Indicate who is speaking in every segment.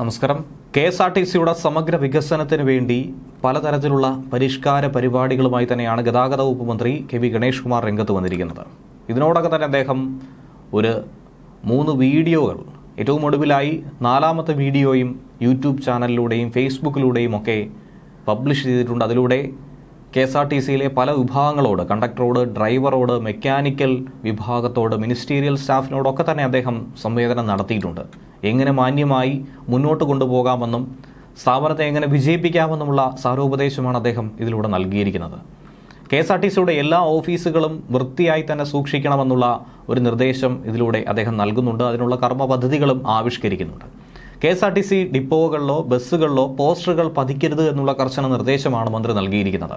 Speaker 1: നമസ്കാരം. K S R T സിയുടെ സമഗ്ര വികസനത്തിന് വേണ്ടി പലതരത്തിലുള്ള പരിഷ്കാര പരിപാടികളുമായി തന്നെയാണ് ഗതാഗത വകുപ്പ് മന്ത്രി കെ വി ഗണേഷ് കുമാർ രംഗത്ത് വന്നിരിക്കുന്നത്. ഇതിനോടൊക്കെ തന്നെ അദ്ദേഹം ഒരു മൂന്ന് വീഡിയോകൾ ഏറ്റവും ഒടുവിലായി നാലാമത്തെ വീഡിയോയും യൂട്യൂബ് ചാനലിലൂടെയും ഫേസ്ബുക്കിലൂടെയും ഒക്കെ പബ്ലിഷ് ചെയ്തിട്ടുണ്ട്. അതിലൂടെ കെ എസ് ആർ ടി സിയിലെ പല വിഭാഗങ്ങളോട് കണ്ടക്ടറോട് ഡ്രൈവറോട് മെക്കാനിക്കൽ വിഭാഗത്തോട് മിനിസ്റ്റീരിയൽ സ്റ്റാഫിനോടൊക്കെ തന്നെ അദ്ദേഹം സംവേദനം നടത്തിയിട്ടുണ്ട്. എങ്ങനെ മാന്യമായി മുന്നോട്ട് കൊണ്ടുപോകാമെന്നും സ്ഥാപനത്തെ എങ്ങനെ വിജയിപ്പിക്കാമെന്നുമുള്ള സാരോപദേശമാണ് അദ്ദേഹം ഇതിലൂടെ നൽകിയിരിക്കുന്നത്. കെ എസ് ആർ ടി സിയുടെ എല്ലാ ഓഫീസുകളും വൃത്തിയായി തന്നെ സൂക്ഷിക്കണമെന്നുള്ള ഒരു നിർദ്ദേശം ഇതിലൂടെ അദ്ദേഹം നൽകുന്നുണ്ട്. അതിനുള്ള കർമ്മ പദ്ധതികളും ആവിഷ്കരിക്കുന്നുണ്ട്. K S R T C ഡിപ്പോകളിലോ ബസ്സുകളിലോ പോസ്റ്ററുകൾ പതിക്കരുത് എന്നുള്ള കർശന നിർദ്ദേശമാണ് മന്ത്രി നൽകിയിരിക്കുന്നത്.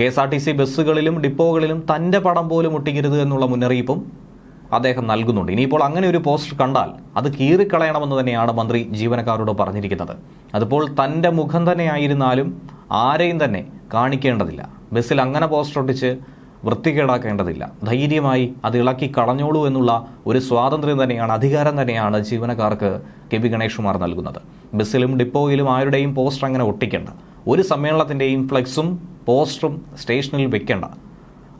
Speaker 1: K S R T C ബസ്സുകളിലും ഡിപ്പോകളിലും തന്റെ പടം പോലും ഒട്ടിക്കരുത് എന്നുള്ള മുന്നറിയിപ്പും അദ്ദേഹം നൽകുന്നുണ്ട്. ഇനിയിപ്പോൾ അങ്ങനെ ഒരു പോസ്റ്റർ കണ്ടാൽ അത് കീറിക്കളയണമെന്ന് തന്നെയാണ് മന്ത്രി ജീവനക്കാരോട് പറഞ്ഞിരിക്കുന്നത്. അതിപ്പോൾ തന്റെ മുഖം തന്നെയായിരുന്നാലും ആരെയും തന്നെ കാണിക്കേണ്ടതില്ല. ബസ്സിൽ അങ്ങനെ പോസ്റ്റർ ഒട്ടിച്ച് വൃത്തികേടാക്കേണ്ടതില്ല. ധൈര്യമായി അത് ഇളക്കി കളഞ്ഞോളൂ എന്നുള്ള ഒരു സ്വാതന്ത്ര്യം തന്നെയാണ് അധികാരം തന്നെയാണ് ജീവനക്കാർക്ക് കെ പി ഗണേഷ് കുമാർ നൽകുന്നത്. ബസ്സിലും ഡിപ്പോയിലും ആരുടെയും പോസ്റ്റർ അങ്ങനെ ഒട്ടിക്കേണ്ട. ഒരു സമ്മേളനത്തിന്റെയും ഫ്ലെക്സും പോസ്റ്ററും സ്റ്റേഷനിൽ വെക്കേണ്ട.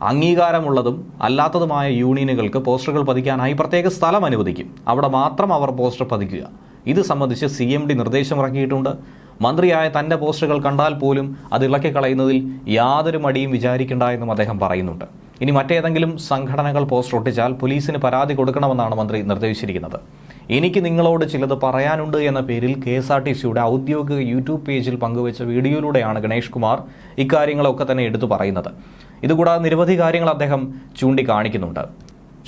Speaker 1: അംഗീകാരമുള്ളതും അല്ലാത്തതുമായ യൂണിയനുകൾക്ക് പോസ്റ്ററുകൾ പതിക്കാനായി പ്രത്യേക സ്ഥലം അനുവദിക്കും. അവിടെ മാത്രം അവർ പോസ്റ്റർ പതിക്കുക. ഇത് സംബന്ധിച്ച് സി എം ഡി നിർദ്ദേശമിറക്കിയിട്ടുണ്ട്. മന്ത്രിയായ തന്റെ പോസ്റ്ററുകൾ കണ്ടാൽ പോലും അത് ഇളക്കി കളയുന്നതിൽ യാതൊരു മടിയും വിചാരിക്കേണ്ട എന്നും അദ്ദേഹം പറയുന്നുണ്ട്. ഇനി മറ്റേതെങ്കിലും സംഘടനകൾ പോസ്റ്റർ ഒട്ടിച്ചാൽ പോലീസിന് പരാതി കൊടുക്കണമെന്നാണ് മന്ത്രി നിർദ്ദേശിച്ചിരിക്കുന്നത്. എനിക്ക് നിങ്ങളോട് ചിലത് പറയാനുണ്ട് എന്ന പേരിൽ കെ എസ് ആർ ടി സിയുടെ ഔദ്യോഗിക യൂട്യൂബ് പേജിൽ പങ്കുവച്ച വീഡിയോയിലൂടെയാണ് ഗണേഷ് കുമാർ ഇക്കാര്യങ്ങളൊക്കെ തന്നെ എടുത്തു പറയുന്നത്. ഇതുകൂടാതെ നിരവധി കാര്യങ്ങൾ അദ്ദേഹം ചൂണ്ടിക്കാണിക്കുന്നുണ്ട്.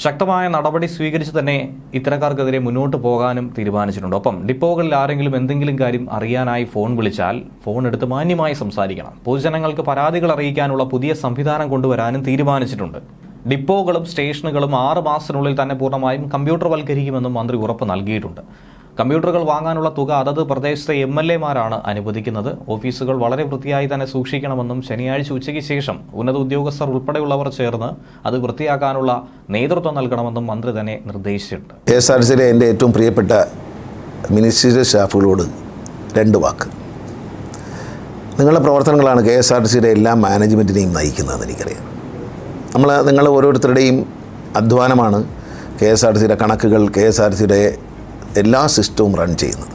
Speaker 1: ശക്തമായ നടപടി സ്വീകരിച്ച് തന്നെ ഇത്തരക്കാർക്കെതിരെ മുന്നോട്ട് പോകാനും തീരുമാനിച്ചിട്ടുണ്ട്. ഒപ്പം ഡിപ്പോകളിൽ ആരെങ്കിലും എന്തെങ്കിലും കാര്യം അറിയാനായി ഫോൺ വിളിച്ചാൽ ഫോൺ എടുത്ത് മാന്യമായി സംസാരിക്കണം. പൊതുജനങ്ങൾക്ക് പരാതികൾ അറിയിക്കാനുള്ള പുതിയ സംവിധാനം കൊണ്ടുവരാനും തീരുമാനിച്ചിട്ടുണ്ട്. ഡിപ്പോകളും സ്റ്റേഷനുകളും ആറ് മാസത്തിനുള്ളിൽ തന്നെ പൂർണമായും കമ്പ്യൂട്ടർവൽക്കരിക്കുമെന്നും മന്ത്രി ഉറപ്പ് നൽകിയിട്ടുണ്ട്. കമ്പ്യൂട്ടറുകൾ വാങ്ങാനുള്ള തുക അതത് പ്രദേശത്തെ എം എൽ എമാരാണ് അനുവദിക്കുന്നത്. ഓഫീസുകൾ വളരെ വൃത്തിയായി തന്നെ സൂക്ഷിക്കണമെന്നും ശനിയാഴ്ച ഉച്ചയ്ക്ക് ശേഷം ഉന്നത ഉദ്യോഗസ്ഥർ ഉൾപ്പെടെയുള്ളവർ ചേർന്ന് അത് വൃത്തിയാക്കാനുള്ള നേതൃത്വം നൽകണമെന്നും മന്ത്രി തന്നെ നിർദ്ദേശിച്ചിട്ടുണ്ട്.
Speaker 2: എസ് ആർ സിയിലെ എന്റെ ഏറ്റവും പ്രിയപ്പെട്ട മിനിസ്റ്റീരിയൽ സ്റ്റാഫുകളോട് രണ്ട് വാക്ക്. നിങ്ങളുടെ പ്രവർത്തനങ്ങളാണ് കെ എസ് ആർ ടി സിയുടെ എല്ലാ മാനേജ്മെന്റിനെയും നയിക്കുന്നതെന്ന് എനിക്കറിയാം. നമ്മൾ നിങ്ങൾ ഓരോരുത്തരുടെയും അധ്വാനമാണ് കെ എസ് ആർ സിയുടെ കണക്കുകൾ കെ എസ് ആർ സിയുടെ എല്ലാ സിസ്റ്റവും റൺ ചെയ്യുന്നത്.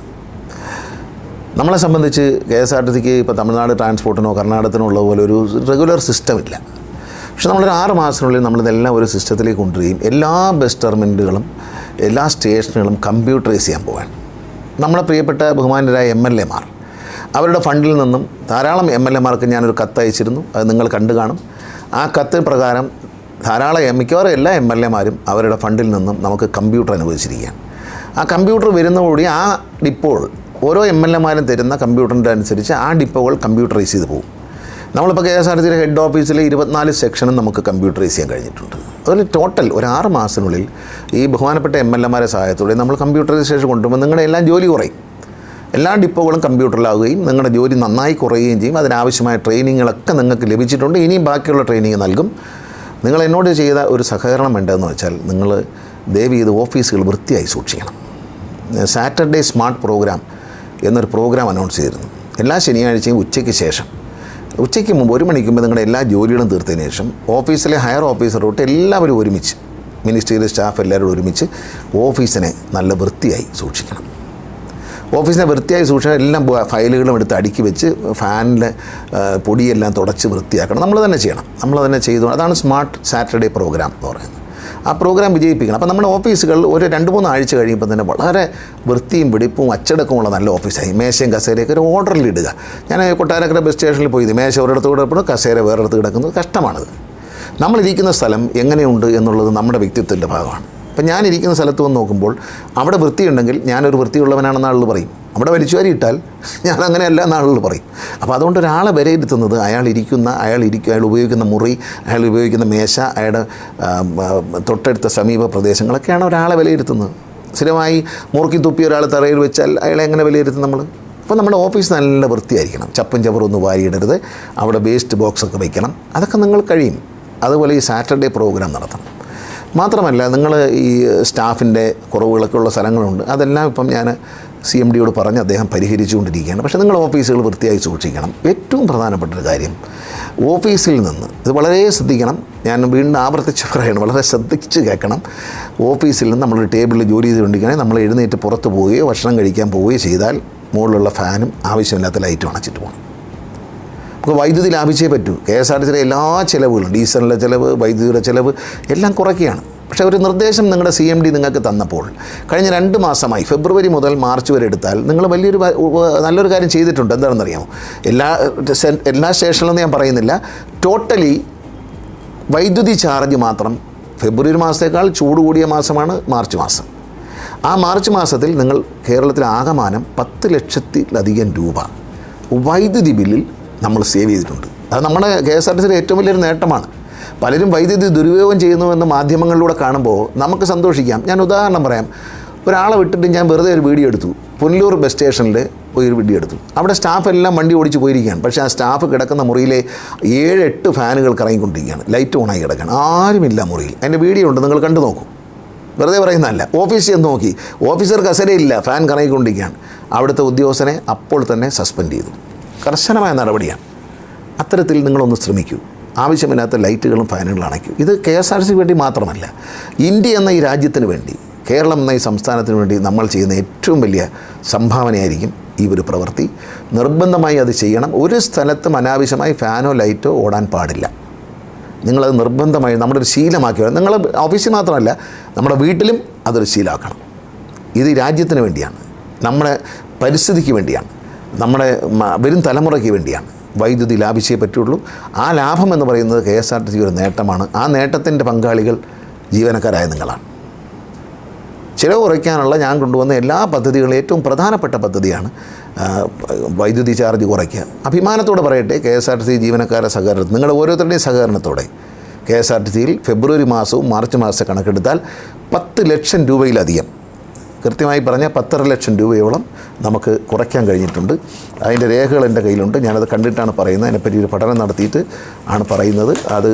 Speaker 2: നമ്മളെ സംബന്ധിച്ച് കെ എസ് ആർ ടി സിക്ക് ഇപ്പോൾ തമിഴ്നാട് ട്രാൻസ്പോർട്ടിനോ കർണാടകത്തിനോ ഉള്ള പോലെ ഒരു റെഗുലർ സിസ്റ്റം ഇല്ല. പക്ഷെ നമ്മളൊരു ആറ് മാസത്തിനുള്ളിൽ നമ്മളിതെല്ലാം ഒരു സിസ്റ്റത്തിലേക്ക് കൊണ്ടുവരികയും എല്ലാ ബസ് ടെർമിനലുകളും എല്ലാ സ്റ്റേഷനുകളും കമ്പ്യൂട്ടറൈസ് ചെയ്യാൻ പോവാൻ നമ്മളെ പ്രിയപ്പെട്ട ബഹുമാനരായ എം എൽ എമാർ അവരുടെ ഫണ്ടിൽ നിന്നും ധാരാളം എം എൽ എമാർക്ക് ഞാനൊരു കത്തയച്ചിരുന്നു. അത് നിങ്ങൾ കണ്ടു കാണും. ആ കത്ത് പ്രകാരം ധാരാളം മിക്കവാറും എല്ലാ എം എൽ എമാരും അവരുടെ ഫണ്ടിൽ നിന്നും നമുക്ക് കമ്പ്യൂട്ടർ അനുവദിച്ചിരിക്കുകയാണ്. ആ കമ്പ്യൂട്ടർ വരുന്നതോടുകൂടി ആ ഡിപ്പോൾ ഓരോ എം എൽ എമാരും തരുന്ന കമ്പ്യൂട്ടറിന്റെ അനുസരിച്ച് ആ ഡിപ്പോകൾ കമ്പ്യൂട്ടറൈസ് ചെയ്ത് പോകും. നമ്മളിപ്പോൾ കെ എസ് ആർ ടിയുടെ ഹെഡ് ഓഫീസിലെ ഇരുപത്തിനാല് സെക്ഷനും നമുക്ക് കമ്പ്യൂട്ടറൈസ് ചെയ്യാൻ കഴിഞ്ഞിട്ടുണ്ട്. അതിൽ ടോട്ടൽ ഒരു ആറ് മാസത്തിനുള്ളിൽ ഈ ബഹുമാനപ്പെട്ട എം എൽ എമാരെ സഹായത്തോടെ നമ്മൾ കമ്പ്യൂട്ടറൈസേഷൻ കൊണ്ടുപോകുമ്പോൾ നിങ്ങളുടെ എല്ലാം ജോലി കുറയും. എല്ലാ ഡിപ്പോകളും കമ്പ്യൂട്ടറിലാവുകയും നിങ്ങളുടെ ജോലി നന്നായി കുറയുകയും ചെയ്യും. അതിനാവശ്യമായ ട്രെയിനിങ്ങുകളൊക്കെ നിങ്ങൾക്ക് ലഭിച്ചിട്ടുണ്ട്. ഇനിയും ബാക്കിയുള്ള ട്രെയിനിങ് നൽകും. നിങ്ങൾ എന്നോട് ചെയ്ത ഒരു സഹകരണം വേണ്ടതെന്ന് വെച്ചാൽ നിങ്ങൾ ദയവ് ചെയ്ത് ഓഫീസുകൾ വൃത്തിയായി സൂക്ഷിക്കണം. സാറ്റർഡേ സ്മാർട്ട് പ്രോഗ്രാം എന്നൊരു പ്രോഗ്രാം അനൗൺസ് ചെയ്തിരുന്നു. എല്ലാ ശനിയാഴ്ചയും ഉച്ചയ്ക്ക് ശേഷം. ഉച്ചയ്ക്ക് മുമ്പ് ഒരു മണിക്ക് മുമ്പ് നിങ്ങളുടെ എല്ലാ ജോലികളും തീർത്തതിന് ശേഷം ഓഫീസിലെ ഹയർ ഓഫീസർ തൊട്ട് എല്ലാവരും ഒരുമിച്ച് മിനിസ്റ്റീരിയൽ സ്റ്റാഫ് എല്ലാവരും ഒരുമിച്ച് ഓഫീസിനെ നല്ല വൃത്തിയായി സൂക്ഷിക്കണം. ഓഫീസിനെ വൃത്തിയായി സൂക്ഷിക്കാൻ എല്ലാം ഫയലുകളും എടുത്ത് അടുക്കി വെച്ച് ഫാനിലെ പൊടിയെല്ലാം തുടച്ച് വൃത്തിയാക്കണം. നമ്മൾ തന്നെ ചെയ്യണം. നമ്മൾ തന്നെ ചെയ്തു. അതാണ് സ്മാർട്ട് സാറ്റർഡേ പ്രോഗ്രാം എന്ന് പറയുന്നത്. ആ പ്രോഗ്രാം വിജയിപ്പിക്കണം. അപ്പോൾ നമ്മുടെ ഓഫീസുകൾ ഒരു രണ്ട് മൂന്ന് ആഴ്ച കഴിയുമ്പോൾ തന്നെ വളരെ വൃത്തിയും വെടിപ്പും അച്ചടക്കമുള്ള നല്ല ഓഫീസായി മേശയും കസേരയൊക്കെ ഒരു ഓർഡറിൽ ഇടുക. ഞാൻ കൊട്ടാരക്കര ബസ് സ്റ്റേഷനിൽ പോയി മേശ ഒരിടത്ത് കിടക്കുന്നു കസേര വേറെടുത്ത് കിടക്കുന്നത് കഷ്ടമാണത്. നമ്മളിരിക്കുന്ന സ്ഥലം എങ്ങനെയുണ്ട് എന്നുള്ളത് നമ്മുടെ വ്യക്തിത്വത്തിന്റെ ഭാഗമാണ്. അപ്പം ഞാനിരിക്കുന്ന സ്ഥലത്ത് വന്ന് നോക്കുമ്പോൾ അവിടെ വൃത്തിയുണ്ടെങ്കിൽ ഞാനൊരു വൃത്തിയുള്ളവനാണെന്ന് ആളുകൾ പറയും. അവിടെ വലിച്ചുവാരി ഇട്ടാൽ ഞാൻ അങ്ങനെയല്ല എന്നാളുകൾ പറയും. അപ്പോൾ അതുകൊണ്ട് ഒരാളെ വിലയിരുത്തുന്നത് അയാൾ ഇരിക്കുന്ന അയാൾ ഇരിക്കുക അയാൾ ഉപയോഗിക്കുന്ന മുറി അയാൾ ഉപയോഗിക്കുന്ന മേശ അയാളുടെ തൊട്ടടുത്ത സമീപ പ്രദേശങ്ങളൊക്കെയാണ് ഒരാളെ വിലയിരുത്തുന്നത്. സ്ഥിരമായി മുറുക്കി തുപ്പി ഒരാൾ തറയിൽ വെച്ചാൽ അയാളെ എങ്ങനെ വിലയിരുത്തും നമ്മൾ അപ്പോൾ നമ്മുടെ ഓഫീസ് നല്ല വൃത്തിയായിരിക്കണം. ചപ്പും ചവറൊന്നും വാരിയിടരുത്. അവിടെ വേസ്റ്റ് ബോക്സൊക്കെ വയ്ക്കണം അതൊക്കെ നിങ്ങൾ കഴിയും. അതുപോലെ ഈ സാറ്റർഡേ പ്രോഗ്രാം നടത്തണം. മാത്രമല്ല നിങ്ങൾ ഈ സ്റ്റാഫിന്റെ കുറവുകളൊക്കെ ഉള്ള സ്ഥലങ്ങളുണ്ട്. അതെല്ലാം ഇപ്പം ഞാൻ സി എം ഡിയോട് പറഞ്ഞ് അദ്ദേഹം പരിഹരിച്ചുകൊണ്ടിരിക്കുകയാണ്. പക്ഷേ നിങ്ങൾ ഓഫീസുകൾ വൃത്തിയായി സൂക്ഷിക്കണം. ഏറ്റവും പ്രധാനപ്പെട്ട ഒരു കാര്യം ഓഫീസിൽ നിന്ന് ഇത് വളരെ ശ്രദ്ധിക്കണം. ഞാൻ വീണ്ടും ആവർത്തിച്ച് പറയണം വളരെ ശ്രദ്ധിച്ച് കേൾക്കണം. ഓഫീസിൽ നിന്ന് നമ്മളൊരു ടേബിളിൽ ജോലി ചെയ്തുകൊണ്ടിരിക്കുകയാണെങ്കിൽ നമ്മൾ എഴുന്നേറ്റ് പുറത്ത് പോവുകയോ ഭക്ഷണം കഴിക്കാൻ പോവുകയോ ചെയ്താൽ മുകളിലുള്ള ഫാനും ആവശ്യമില്ലാത്ത ലൈറ്റും അണച്ചിട്ട് പോകണം. നമുക്ക് വൈദ്യുതി ലാഭിച്ചേ പറ്റൂ. കെ എസ് ആർ ടി സിയിലെ എല്ലാ ചിലവുകളും ഡീസലിന്റെ ചിലവ് വൈദ്യുതിയുടെ ചിലവ് എല്ലാം കുറയ്ക്കുകയാണ്. പക്ഷേ ഒരു നിർദ്ദേശം നിങ്ങളുടെ സി എം ഡി നിങ്ങൾക്ക് തന്നപ്പോൾ കഴിഞ്ഞ രണ്ട് മാസമായി ഫെബ്രുവരി മുതൽ മാർച്ച് വരെ എടുത്താൽ നിങ്ങൾ വലിയൊരു നല്ലൊരു കാര്യം ചെയ്തിട്ടുണ്ട്. എന്താണെന്നറിയാമോ? എല്ലാ എല്ലാ സ്റ്റേഷനിലും ഞാൻ പറയുന്നില്ല. ടോട്ടലി വൈദ്യുതി ചാർജ് മാത്രം ഫെബ്രുവരി മാസത്തേക്കാൾ ചൂട് കൂടിയ മാസമാണ് മാർച്ച് മാസം. ആ മാർച്ച് മാസത്തിൽ നിങ്ങൾ കേരളത്തിലെ ആകമാനം പത്ത് ലക്ഷത്തിലധികം രൂപ വൈദ്യുതി ബില്ലിൽ നമ്മൾ സേവ് ചെയ്തിട്ടുണ്ട്. അത് നമ്മുടെ കെ എസ് ആർ ടി സിയുടെ ഏറ്റവും വലിയൊരു നേട്ടമാണ്. പലരും വൈദ്യുതി ദുരുപയോഗം ചെയ്യുന്നുവെന്ന് മാധ്യമങ്ങളിലൂടെ കാണുമ്പോൾ നമുക്ക് സന്തോഷിക്കാം. ഞാൻ ഉദാഹരണം പറയാം. ഒരാളെ വിട്ടിട്ട് ഞാൻ വെറുതെ ഒരു വീഡിയോ എടുത്തു. പുനലൂർ ബസ് സ്റ്റേഷനിൽ ഒരു വീഡിയോ എടുത്തു. അവിടെ സ്റ്റാഫ് എല്ലാം വണ്ടി ഓടിച്ച് പോയിരിക്കുകയാണ്. പക്ഷേ ആ സ്റ്റാഫ് കിടക്കുന്ന മുറിയിലെ ഏഴ് എട്ട് ഫാനുകൾ കറങ്ങിക്കൊണ്ടിരിക്കുകയാണ്. ലൈറ്റ് ഓണായി കിടക്കുകയാണ്. ആരുമില്ല മുറിയിൽ. അതിന്റെ വീഡിയോ ഉണ്ട്. നിങ്ങൾ കണ്ടു നോക്കൂ. വെറുതെ പറയുന്നതല്ല. ഓഫീസിൽ ചെന്ന് നോക്കി. ഓഫീസർ കസരയില്ല ഫാൻ കറങ്ങിക്കൊണ്ടിരിക്കുകയാണ്. അവിടുത്തെ ഉദ്യോഗസ്ഥനെ അപ്പോൾ തന്നെ സസ്പെൻഡ് ചെയ്തു. കർശനമായ നടപടിയാണ്. അത്തരത്തിൽ നിങ്ങളൊന്ന് ശ്രമിക്കൂ. ആവശ്യമില്ലാത്ത ലൈറ്റുകളും ഫാനുകളും അണയ്ക്കൂ. ഇത് കെ എസ് ആർ സിക്ക് വേണ്ടി മാത്രമല്ല ഇന്ത്യ എന്ന ഈ രാജ്യത്തിന് വേണ്ടി കേരളം എന്ന ഈ സംസ്ഥാനത്തിന് വേണ്ടി നമ്മൾ ചെയ്യുന്ന ഏറ്റവും വലിയ സംഭാവനയായിരിക്കും ഈ ഒരു പ്രവൃത്തി. നിർബന്ധമായി അത് ചെയ്യണം. ഒരു സ്ഥലത്തും അനാവശ്യമായി ഫാനോ ലൈറ്റോ ഓടാൻ പാടില്ല. നിങ്ങളത് നിർബന്ധമായി നമ്മുടെ ഒരു ശീലമാക്കി വേണം നിങ്ങൾ ഓഫീസിൽ മാത്രമല്ല നമ്മുടെ വീട്ടിലും അതൊരു ശീലമാക്കണം. ഇത് രാജ്യത്തിന് വേണ്ടിയാണ്. നമ്മുടെ പരിസ്ഥിതിക്ക് വേണ്ടിയാണ്. നമ്മുടെ വരും തലമുറയ്ക്ക് വേണ്ടിയാണ്. വൈദ്യുതി ലാഭിച്ചേ പറ്റുള്ളൂ. ആ ലാഭം എന്ന് പറയുന്നത് K S R T C ഒരു നേട്ടമാണ്. ആ നേട്ടത്തിന്റെ പങ്കാളികൾ ജീവനക്കാരായ നിങ്ങളാണ്. ചിലവ് കുറയ്ക്കാനുള്ള ഞാൻ കൊണ്ടുവന്ന എല്ലാ പദ്ധതികളും ഏറ്റവും പ്രധാനപ്പെട്ട പദ്ധതിയാണ് വൈദ്യുതി ചാർജ് കുറയ്ക്കുക. അഭിമാനത്തോടെ പറയട്ടെ K S R T C ജീവനക്കാരുടെ സഹകരണം നിങ്ങളുടെ ഓരോരുത്തരുടെയും സഹകരണത്തോടെ കെ എസ് ആർ ടി സിയിൽ ഫെബ്രുവരി മാസവും മാർച്ച് മാസത്തെ കണക്കെടുത്താൽ പത്ത് ലക്ഷം രൂപയിലധികം കൃത്യമായി പറഞ്ഞാൽ പത്തര ലക്ഷം രൂപയോളം നമുക്ക് കുറയ്ക്കാൻ കഴിഞ്ഞിട്ടുണ്ട്. അതിന്റെ രേഖകൾ എന്റെ കയ്യിലുണ്ട്. ഞാനത് കണ്ടിട്ടാണ് പറയുന്നത്. അതിനെപ്പറ്റി ഒരു പഠനം നടത്തിയിട്ട് ആണ് പറയുന്നത്. അത്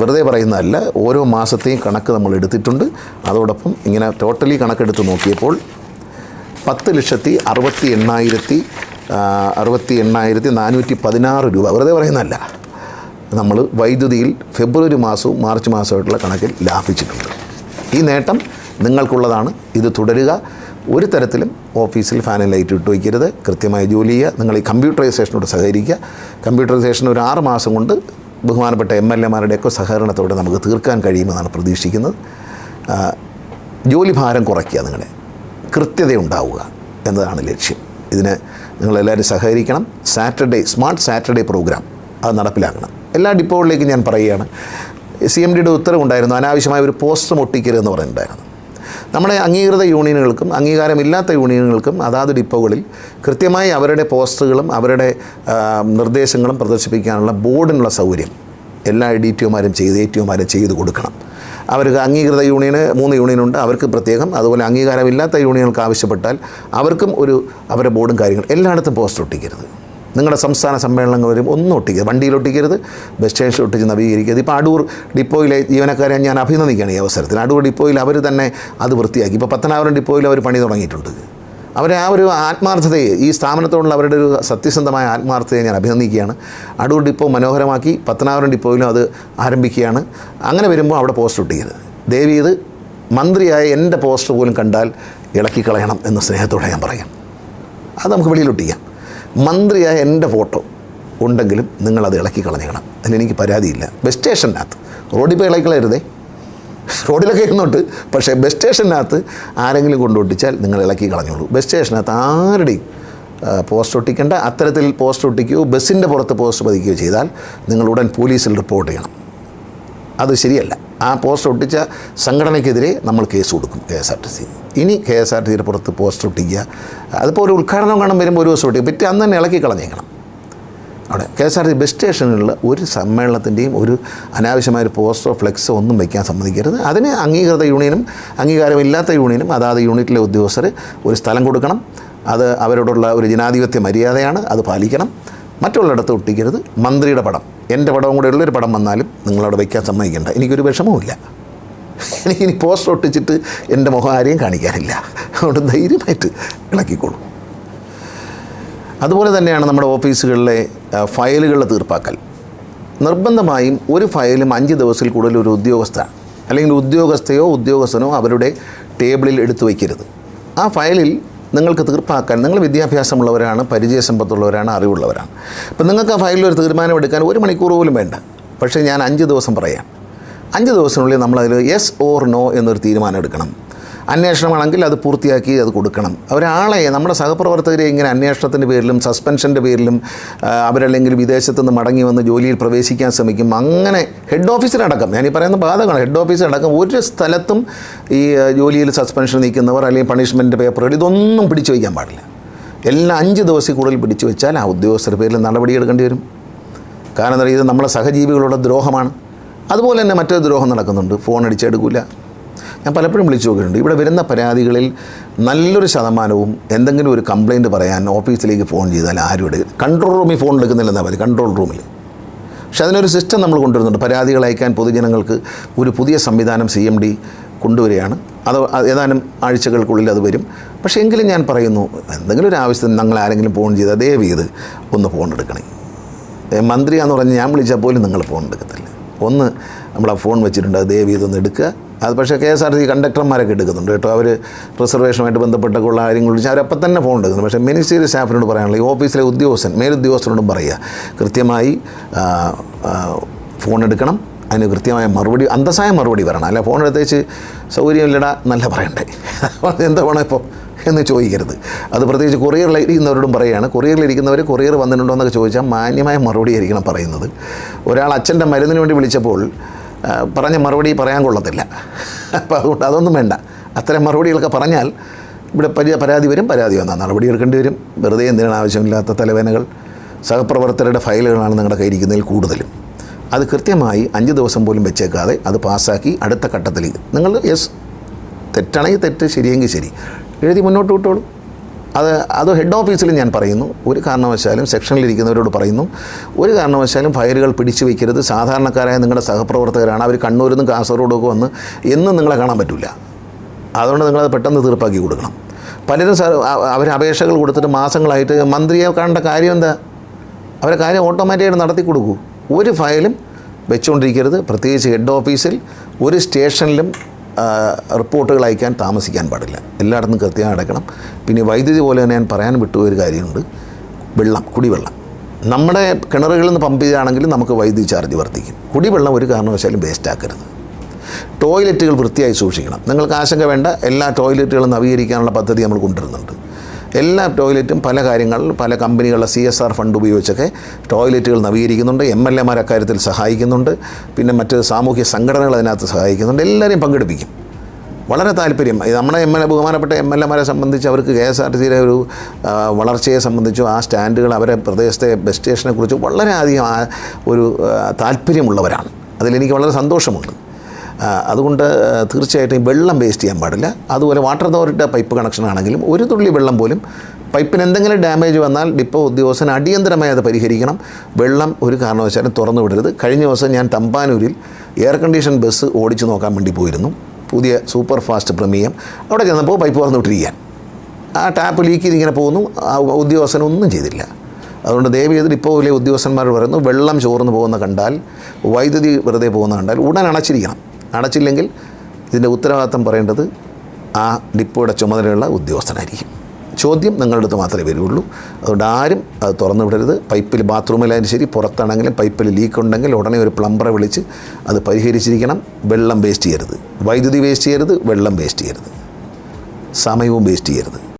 Speaker 2: വെറുതെ പറയുന്നതല്ല. ഓരോ മാസത്തെയും കണക്ക് നമ്മൾ എടുത്തിട്ടുണ്ട്. അതോടൊപ്പം ഇങ്ങനെ ടോട്ടലി കണക്കെടുത്ത് നോക്കിയപ്പോൾ പത്ത് ലക്ഷത്തി അറുപത്തി എണ്ണായിരത്തി അറുപത്തി എണ്ണായിരത്തി നാനൂറ്റി പതിനാറ് രൂപ. വെറുതെ പറയുന്നതല്ല. നമ്മൾ വൈദ്യുതിയിൽ ഫെബ്രുവരി മാസവും മാർച്ച് മാസമായിട്ടുള്ള കണക്കിൽ ലാഭിച്ചിട്ടുണ്ട്. ഈ നേട്ടം നിങ്ങൾക്കുള്ളതാണ്. ഇത് തുടരുക. ഒരു തരത്തിലും ഓഫീസിൽ ഫാൻ ലൈറ്റ് ഇട്ട് വയ്ക്കരുത്. കൃത്യമായി ജോലി ചെയ്യുക. നിങ്ങൾ ഈ കമ്പ്യൂട്ടറൈസേഷനോട് സഹകരിക്കുക. കമ്പ്യൂട്ടറൈസേഷൻ ഒരു ആറ് മാസം കൊണ്ട് ബഹുമാനപ്പെട്ട എം എൽ എമാരുടെയൊക്കെ സഹകരണത്തോടെ നമുക്ക് തീർക്കാൻ കഴിയുമെന്നാണ് പ്രതീക്ഷിക്കുന്നത്. ജോലി ഭാരം കുറയ്ക്കുക നിങ്ങളെ. കൃത്യത ഉണ്ടാവുക എന്നതാണ് ലക്ഷ്യം. ഇതിന് നിങ്ങളെല്ലാവരും സഹകരിക്കണം. സാറ്റർഡേ സ്മാർട്ട് സാറ്റർഡേ പ്രോഗ്രാം അത് നടപ്പിലാക്കണം. എല്ലാ ഡിപ്പോകളിലേക്കും ഞാൻ പറയുകയാണ്. സി എം ഡിയുടെ ഉത്തരവുണ്ടായിരുന്നു. അനാവശ്യമായ ഒരു പോസ്റ്റർ ഒട്ടിക്കരുതെന്ന് പറഞ്ഞിട്ടുണ്ടായിരുന്നു. നമ്മുടെ അംഗീകൃത യൂണിയനുകൾക്കും അംഗീകാരമില്ലാത്ത യൂണിയനുകൾക്കും അതാത് ഡിപ്പോകളിൽ കൃത്യമായി അവരുടെ പോസ്റ്ററുകളും അവരുടെ നിർദ്ദേശങ്ങളും പ്രദർശിപ്പിക്കാനുള്ള ബോർഡിനുള്ള സൗകര്യം എല്ലാ ഡി ടി ഒമാരും ചെയ്ത് എ ടി ഒമാരും ചെയ്ത് കൊടുക്കണം. അവർക്ക് അംഗീകൃത യൂണിയന് മൂന്ന് യൂണിയനുണ്ട്. അവർക്ക് പ്രത്യേകം. അതുപോലെ അംഗീകാരമില്ലാത്ത യൂണിയനുകൾക്ക് ആവശ്യപ്പെട്ടാൽ അവർക്കും ഒരു അവരുടെ ബോർഡും കാര്യങ്ങളും എല്ലായിടത്തും പോസ്റ്റർ ഒട്ടിക്കരുത്. നിങ്ങളുടെ സംസ്ഥാന സമ്മേളനങ്ങൾ വരും. ഒന്നും ഒട്ടിക്കരുത്. വണ്ടിയിൽ ഒട്ടിക്കരുത്. ബസ് സ്റ്റേഷൻ ഒട്ടിച്ച് നവീകരിക്കരുത്. ഇപ്പോൾ അടൂർ ഡിപ്പോയിലെ ജീവനക്കാരെ ഞാൻ അഭിനന്ദിക്കുകയാണ് ഈ അവസരത്തിൽ. അടൂർ ഡിപ്പോയിൽ അവർ തന്നെ അത് വൃത്തിയാക്കി. ഇപ്പോൾ പത്തനാപുരം ഡിപ്പോയിൽ അവർ പണി തുടങ്ങിയിട്ടുണ്ട്. അവരെ ആ ഒരു ആത്മാർത്ഥതയെ ഈ സ്ഥാപനത്തോടുള്ള അവരുടെ ഒരു സത്യസന്ധമായ ആത്മാർത്ഥതയെ ഞാൻ അഭിനന്ദിക്കുകയാണ്. അടൂർ ഡിപ്പോ മനോഹരമാക്കി പത്തനാപുരം ഡിപ്പോയിലും അത് ആരംഭിക്കുകയാണ്. അങ്ങനെ വരുമ്പോൾ അവിടെ പോസ്റ്റ് ഒട്ടിക്കരുത്. ദേവി ഇത് മന്ത്രിയായ എന്റെ പോസ്റ്റർ പോലും കണ്ടാൽ ഇളക്കിക്കളയണം എന്ന് സ്നേഹത്തോടെ ഞാൻ പറയാം. അത് നമുക്ക് വെളിയിലൊട്ടിക്കാം മന്ത്രിയായ എന്റെ ഫോട്ടോ ഉണ്ടെങ്കിലും നിങ്ങളത് ഇളക്കി കളഞ്ഞേക്കണം. അതിലെനിക്ക് പരാതിയില്ല. ബസ് സ്റ്റേഷനകത്ത് റോഡിൽ പോയി ഇളക്കി കളയരുതേ റോഡിലൊക്കെ ഇരുന്നോട്ട് പക്ഷേ ബസ് സ്റ്റേഷനകത്ത് ആരെങ്കിലും കൊണ്ടൊട്ടിച്ചാൽ നിങ്ങൾ ഇളക്കി കളഞ്ഞോളൂ. ബസ് സ്റ്റേഷനകത്ത് ആരുടെയും പോസ്റ്റ് ഒട്ടിക്കേണ്ട. അത്തരത്തിൽ പോസ്റ്റ് ഒട്ടിക്കുകയോ ബസ്സിന്റെ പുറത്ത് പോസ്റ്റ് പതിക്കുകയോ ചെയ്താൽ നിങ്ങൾ ഉടൻ പോലീസിൽ റിപ്പോർട്ട് ചെയ്യണം. അത് ശരിയല്ല. ആ പോസ്റ്റർ ഒട്ടിച്ച സംഘടനയ്ക്കെതിരെ നമ്മൾ കേസ് കൊടുക്കും K S R T C. ഇനി കെ എസ് ആർ ടി സിയുടെ പുറത്ത് പോസ്റ്റർ ഒട്ടിക്കുക. അതിപ്പോൾ ഒരു ഉദ്ഘാടനം കാണാൻ വരുമ്പോൾ ഒരു ദിവസം ഒട്ടിക്കുക പിറ്റേ അന്ന് തന്നെ ഇളക്കി കളഞ്ഞേക്കണം. അവിടെ K S R T bus സ്റ്റേഷനിലുള്ള ഒരു സമ്മേളനത്തിന്റെയും ഒരു അനാവശ്യമായ ഒരു പോസ്റ്റോ ഫ്ലെക്സോ ഒന്നും വയ്ക്കാൻ സമ്മതിക്കരുത്. അതിന് അംഗീകൃത യൂണിയനും അംഗീകാരമില്ലാത്ത യൂണിയനും അതാത് യൂണിറ്റിലെ ഉദ്യോഗസ്ഥർ ഒരു സ്ഥലം കൊടുക്കണം. അത് അവരോടുള്ള ഒരു ജനാധിപത്യ മര്യാദയാണ്. അത് പാലിക്കണം. മറ്റുള്ളിടത്ത് ഒട്ടിക്കരുത്. മന്ത്രിയുടെ പടം. എന്റെ പടവും കൂടെ ഉള്ളൊരു പടം വന്നാലും നിങ്ങളവിടെ വയ്ക്കാൻ സമ്മതിക്കേണ്ട. എനിക്കൊരു വിഷമവുമില്ല. എനിക്കിനി പോസ്റ്റർ ഒട്ടിച്ചിട്ട് എന്റെ മുഖം ആരെയും കാണിക്കാനില്ല. അതുകൊണ്ട് ധൈര്യമായിട്ട് ഇളക്കിക്കോളൂ. അതുപോലെ തന്നെയാണ് നമ്മുടെ ഓഫീസുകളിലെ ഫയലുകളുടെ തീർപ്പാക്കൽ. നിർബന്ധമായും ഒരു ഫയലും അഞ്ച് ദിവസത്തിൽ കൂടുതൽ ഒരു ഉദ്യോഗസ്ഥ അല്ലെങ്കിൽ ഉദ്യോഗസ്ഥയോ ഉദ്യോഗസ്ഥനോ അവരുടെ ടേബിളിൽ എടുത്തു വയ്ക്കരുത്. ആ ഫയലിൽ നിങ്ങൾക്ക് തീർപ്പാക്കാൻ നിങ്ങൾ വിദ്യാഭ്യാസമുള്ളവരാണ് പരിചയസമ്പത്തുള്ളവരാണ് അറിവുള്ളവരാണ്. അപ്പം നിങ്ങൾക്ക് ആ ഫയലിൽ ഒരു തീരുമാനമെടുക്കാൻ ഒരു മണിക്കൂർ പോലും വേണ്ട. പക്ഷേ ഞാൻ അഞ്ച് ദിവസം പറയാം. അഞ്ച് ദിവസത്തിനുള്ളിൽ നമ്മളതിൽ യെസ് ഓർ നോ എന്നൊരു തീരുമാനം എടുക്കണം. അന്വേഷണമാണെങ്കിൽ അത് പൂർത്തിയാക്കി അത് കൊടുക്കണം. ഒരാളെ നമ്മുടെ സഹപ്രവർത്തകരെ ഇങ്ങനെ അന്വേഷണത്തിന്റെ പേരിലും സസ്പെൻഷന്റെ പേരിലും അവരല്ലെങ്കിൽ വിദേശത്ത് നിന്ന് മടങ്ങി വന്ന് ജോലിയിൽ പ്രവേശിക്കാൻ ശ്രമിക്കും. അങ്ങനെ ഹെഡ് ഓഫീസിലടക്കം ഞാൻ ഈ പറയുന്ന ബാധകമാണ് ഹെഡ് ഓഫീസിലടക്കം ഒരു സ്ഥലത്തും ഈ ജോലിയിൽ സസ്പെൻഷൻ നീക്കുന്നവർ അല്ലെങ്കിൽ പണിഷ്മെന്റ് പേപ്പറുകൾ ഇതൊന്നും പിടിച്ചു വയ്ക്കാൻ പാടില്ല. എല്ലാം അഞ്ച് ദിവസത്തിൽ കൂടുതൽ പിടിച്ചു വെച്ചാൽ ആ ഉദ്യോഗസ്ഥരുടെ പേരിൽ നടപടിയെടുക്കേണ്ടി വരും. കാരണം എന്താ ഇത് നമ്മളെ സഹജീവികളുടെ ദ്രോഹമാണ്. അതുപോലെ തന്നെ മറ്റൊരു ദ്രോഹം നടക്കുന്നുണ്ട്. ഫോൺ അടിച്ചെടുക്കില്ല ഞാൻ പലപ്പോഴും വിളിച്ചു നോക്കിയിട്ടുണ്ട്. ഇവിടെ വരുന്ന പരാതികളിൽ നല്ലൊരു ശതമാനവും എന്തെങ്കിലും ഒരു കംപ്ലയിന്റ് പറയാൻ ഓഫീസിലേക്ക് ഫോൺ ചെയ്താൽ ആരും എടുക്കും കൺട്രോൾ റൂമിൽ ഫോൺ എടുക്കുന്നില്ലെന്നാണ് മതി കൺട്രോൾ റൂമിൽ പക്ഷെ അതിനൊരു സിസ്റ്റം നമ്മൾ കൊണ്ടുവരുന്നുണ്ട്. പരാതികൾ അയക്കാൻ പൊതുജനങ്ങൾക്ക് ഒരു പുതിയ സംവിധാനം സി എം ഡി കൊണ്ടുവരികയാണ്. അത് ഏതാനും ആഴ്ചകൾക്കുള്ളിൽ അത് വരും. പക്ഷേ എങ്കിലും ഞാൻ പറയുന്നു എന്തെങ്കിലും ഒരു ആവശ്യത്തിന് ഞങ്ങൾ ആരെങ്കിലും ഫോൺ ചെയ്താൽ അതേ ചെയ്ത് ഒന്ന് ഫോൺ എടുക്കണേ. മന്ത്രിയാന്ന് പറഞ്ഞ് ഞാൻ വിളിച്ചാൽ പോലും നിങ്ങൾ ഫോൺ എടുക്കത്തില്ല. ഒന്ന് നമ്മൾ ആ ഫോൺ വെച്ചിട്ടുണ്ട് അതേ ദയവ് ചെയ്തൊന്ന് എടുക്കുക. അത് പക്ഷേ കെ എസ് ആർ ടി കണ്ടക്ടർമാരൊക്കെ എടുക്കുന്നുണ്ട് കേട്ടോ. അവർ റിസർവേഷനുമായിട്ട് ബന്ധപ്പെട്ടൊക്കെയുള്ള കാര്യങ്ങൾ വിളിച്ച് അവരപ്പം തന്നെ ഫോൺ എടുക്കുന്നു പക്ഷേ മിനിസ്റ്റീരിയൽ സ്റ്റാഫിനോട് പറയാനുള്ള ഈ ഓഫീസിലെ ഉദ്യോഗസ്ഥൻ മേലുദ്യോഗസ്ഥനോടും പറയുക കൃത്യമായി ഫോൺ എടുക്കണം. അതിന് കൃത്യമായ മറുപടി അന്തസ്സായ മറുപടി വരണം അല്ല ഫോൺ എടുത്തേച്ച് സൗകര്യമില്ലടാ നല്ല പറയണ്ടേ. എന്താ വേണം ഇപ്പോൾ എന്ന് ചോദിക്കരുത്. അത് പ്രത്യേകിച്ച് കൊറിയറിൽ ഇരിക്കുന്നവരോടും പറയുകയാണ്. കൊറിയറിൽ ഇരിക്കുന്നവർ കൊറിയർ വന്നിട്ടുണ്ടോ എന്നൊക്കെ ചോദിച്ചാൽ മാന്യമായ മറുപടി ആയിരിക്കണം പറയുന്നത്. ഒരാൾ അച്ഛന്റെ മരുന്നിന് വേണ്ടി വിളിച്ചപ്പോൾ പറഞ്ഞ മറുപടി പറയാൻ കൊള്ളത്തില്ല. അപ്പോൾ അതുകൊണ്ട് അതൊന്നും വേണ്ട. അത്തരം മറുപടികളൊക്കെ പറഞ്ഞാൽ ഇവിടെ പരി പരാതി വരും പരാതി വന്നാൽ നടപടി എടുക്കേണ്ടി വരും. വെറുതെ എന്തിനാണ് ആവശ്യമില്ലാത്ത തലവേനകൾ സഹപ്രവർത്തകരുടെ ഫയലുകളാണ് നിങ്ങളുടെ കയ്യിരിക്കുന്നതിൽ കൂടുതലും. അത് കൃത്യമായി അഞ്ച് ദിവസം പോലും വെച്ചേക്കാതെ അത് പാസ്സാക്കി അടുത്ത ഘട്ടത്തിലേക്ക് നിങ്ങൾ യെസ് തെറ്റാണെങ്കിൽ തെറ്റ് ശരിയെങ്കിൽ ശരി. എഴുതി മുന്നോട്ട് വിട്ടോളൂ. അത് അത് ഹെഡ് ഓഫീസിൽ ഞാൻ പറയുന്നു. ഒരു കാരണവശാലും സെക്ഷനിലിരിക്കുന്നവരോട് പറയുന്നു. ഒരു കാരണവശാലും ഫയലുകൾ പിടിച്ചു വയ്ക്കരുത് സാധാരണക്കാരായ നിങ്ങളുടെ സഹപ്രവർത്തകരാണ്. അവർ കണ്ണൂരിൽ നിന്നും കാസർഗോഡും ഒക്കെ വന്ന് എന്നും നിങ്ങളെ കാണാൻ പറ്റില്ല അതുകൊണ്ട് നിങ്ങളത് പെട്ടെന്ന് തീർപ്പാക്കി കൊടുക്കണം. പലരും അവർ അപേക്ഷകൾ കൊടുത്തിട്ട് മാസങ്ങളായിട്ട് മന്ത്രിയെ കാണേണ്ട കാര്യം എന്താ? അവരെ കാര്യം ഓട്ടോമാറ്റിക്കായിട്ട് നടത്തി കൊടുക്കൂ. ഒരു ഫയലും വെച്ചുകൊണ്ടിരിക്കരുത് പ്രത്യേകിച്ച് ഹെഡ് ഓഫീസിൽ ഒരു സ്റ്റേഷനിലും റിപ്പോർട്ടുകൾ അയക്കാൻ താമസിക്കാൻ പാടില്ല. എല്ലായിടത്തും കൃത്യമായി അടക്കണം പിന്നെ വൈദ്യുതി പോലെ തന്നെ ഞാൻ പറയാൻ വിട്ടുപോയ ഒരു കാര്യമുണ്ട്. വെള്ളം കുടിവെള്ളം. നമ്മുടെ കിണറുകളിൽ നിന്ന് പമ്പ് ചെയ്യുകയാണെങ്കിൽ നമുക്ക് വൈദ്യുതി ചാർജ് വർദ്ധിക്കും. കുടിവെള്ളം ഒരു കാരണവശാലും വേസ്റ്റാക്കരുത് ടോയ്ലറ്റുകൾ വൃത്തിയായി സൂക്ഷിക്കണം. നിങ്ങൾക്ക് ആശങ്ക വേണ്ട എല്ലാ ടോയ്ലറ്റുകളും നവീകരിക്കാനുള്ള പദ്ധതി നമ്മൾ കൊണ്ടുവരുന്നുണ്ട്. എല്ലാ ടോയ്ലറ്റും പല കാര്യങ്ങൾ പല കമ്പനികളുടെ സി എസ് ആർ ഫണ്ട് ഉപയോഗിച്ചൊക്കെ ടോയ്ലറ്റുകൾ നവീകരിക്കുന്നുണ്ട്. എം എൽ എമാർ അക്കാര്യത്തിൽ സഹായിക്കുന്നുണ്ട്. പിന്നെ മറ്റ് സാമൂഹ്യ സംഘടനകൾ അതിനകത്ത് സഹായിക്കുന്നുണ്ട്. എല്ലാവരെയും പങ്കെടുപ്പിക്കും. വളരെ താല്പര്യം. നമ്മുടെ എം എൽ എ ബഹുമാനപ്പെട്ട എം എൽ എമാരെ സംബന്ധിച്ച് അവർക്ക് കെ എസ് ആർ ടി സിയിലെ ഒരു വളർച്ചയെ സംബന്ധിച്ചും ആ സ്റ്റാൻഡുകൾ അവരെ പ്രദേശത്തെ ബസ് കുറിച്ച് വളരെയധികം ഒരു താല്പര്യമുള്ളവരാണ്. അതിലെനിക്ക് വളരെ സന്തോഷമുണ്ട്. അതുകൊണ്ട് തീർച്ചയായിട്ടും വെള്ളം വേസ്റ്റ് ചെയ്യാൻ പാടില്ല. അതുപോലെ വാട്ടർ അതോറിറ്റിയുടെ പൈപ്പ് കണക്ഷൻ ആണെങ്കിലും ഒരു തുള്ളി വെള്ളം പോലും പൈപ്പിന് എന്തെങ്കിലും ഡാമേജ് വന്നാൽ ഡിപ്പോ ഉദ്യോഗസ്ഥൻ അടിയന്തരമായി അത് പരിഹരിക്കണം. വെള്ളം ഒരു കാരണവശാലും തുറന്നു വിടരുത്. കഴിഞ്ഞ ദിവസം ഞാൻ തമ്പാനൂരിൽ എയർ കണ്ടീഷൻ ബസ് ഓടിച്ചു നോക്കാൻ വേണ്ടി പോയിരുന്നു. പുതിയ സൂപ്പർ ഫാസ്റ്റ് പ്രമേയം അവിടെ ചെന്നപ്പോൾ പൈപ്പ് തുറന്നു വിട്ടിരിക്കാൻ ആ ടാപ്പ് ലീക്ക് ചെയ്ത് ഇങ്ങനെ പോകുന്നു. ഉദ്യോഗസ്ഥൻ ഒന്നും ചെയ്തില്ല. അതുകൊണ്ട് ദയവ് ചെയ്ത് വലിയ ഉദ്യോഗസ്ഥന്മാർ പറയുന്നു വെള്ളം ചോർന്നു പോകുന്ന കണ്ടാൽ വൈദ്യുതി വെറുതെ പോകുന്ന കണ്ടാൽ ഉടൻ അടച്ചിരിക്കണം അടച്ചില്ലെങ്കിൽ ഇതിന്റെ ഉത്തരവാദിത്തം പറയേണ്ടത് ആ ഡിപ്പോയുടെ ചുമതലയുള്ള ഉദ്യോഗസ്ഥനായിരിക്കും. ചോദ്യം നിങ്ങളുടെ അടുത്ത് മാത്രമേ വരുള്ളൂ. അതുകൊണ്ട് ആരും അത് തുറന്നു വിടരുത്. പൈപ്പിൽ ബാത്റൂമിലായാലും ശരി പുറത്താണെങ്കിലും പൈപ്പിൽ ലീക്ക് ഉണ്ടെങ്കിൽ ഉടനെ ഒരു പ്ലംബറെ വിളിച്ച് അത് പരിഹരിച്ചിരിക്കണം. വെള്ളം വേസ്റ്റ് ചെയ്യരുത്. വൈദ്യുതി വേസ്റ്റ് ചെയ്യരുത് വെള്ളം വേസ്റ്റ് ചെയ്യരുത്. സമയവും വേസ്റ്റ് ചെയ്യരുത്.